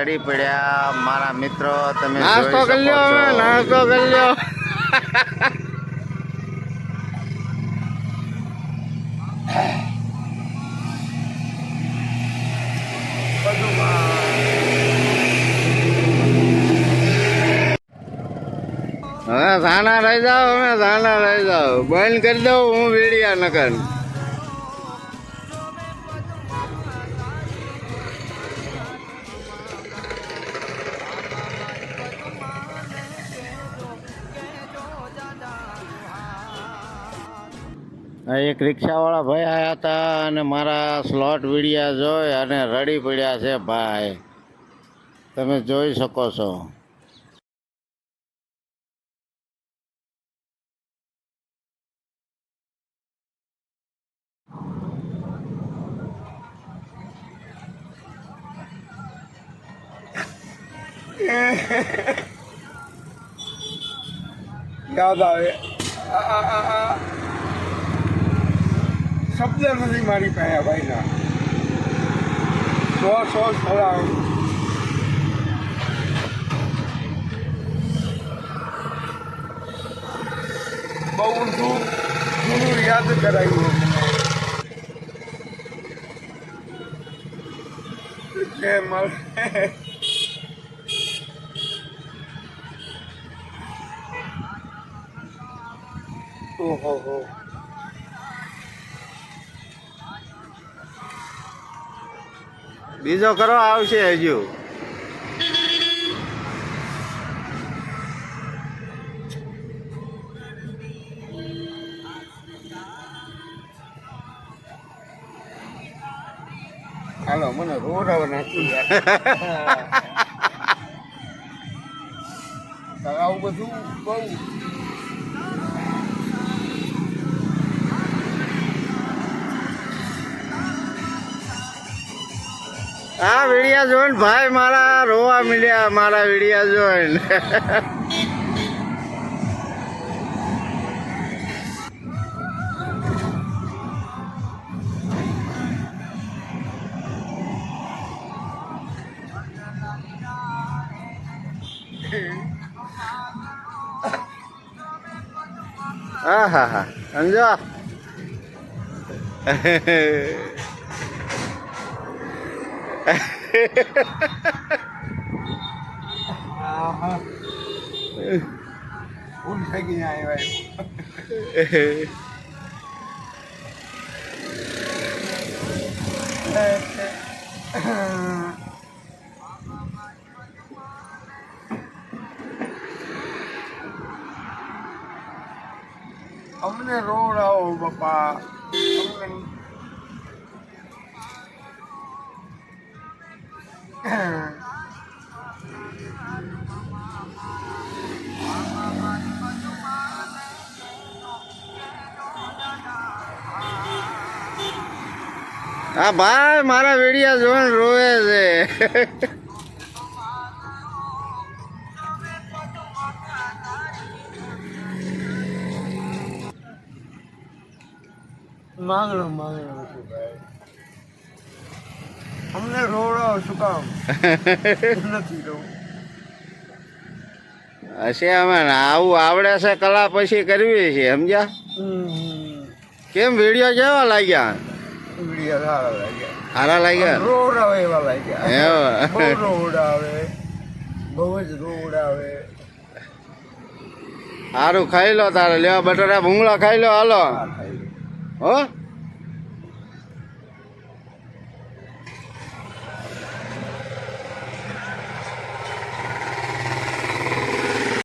રડી પડ્યા. મારા મિત્રો તમે નાસ્તો કરી લ્યો હવે, નાસ્તો કરી લ્યો. હવે ધાના રહી જાઓ હવે ધાના રહી જાઓ. બંધ કરી દઉં હું વીડિયા નકર. એક રિક્ષાવાળા ભાઈ આવ્યા હતા અને મારા સ્લોટ વીડિયા જોઈ અને રડી પડ્યા છે, ભાઈ, તમે જોઈ શકો છો. યાદ આવે. શબ્દ નથી મારી પાસે ભાઈના. સો સો થોડા બહુ ઊંધું, જૂનું યાદ કરાવ્યું જે મળે ઓહો, હો. બીજો કરો આવશે હજુ. હાલો મને રોડ રોડાવ નાખી આવું બધું બહુ આ વિડિયા જોઈને ભાઈ મારા રોવા મળ્યા મારા વિડિયા જોઈને. હા હા હા સમજો? ભૂલ થઈ ગઈ આવ્યા અમને રોડાવો બાપા હા ભાઈ મારા વેડિયા જોઈને રોવે છે. માંગણો માંગણો છું ભાઈ અમને રોડો શું કામ? નથી રહું હશે અમે આવું આવડે છે કલા પછી કરવી છે સમજ્યા? કેમ વીડિયો કેવા લાગ્યા? વીડિયો સારા લાગ્યા. સારા લાગ્યા? રોડ આવે એવા લાગ્યા. બહુ રોડ આવે બહુ જ રોડ આવે સારું ખાઈ લો તારે લેવા બટાટા ભૂંગળા ખાઈ લો હાલો. હો?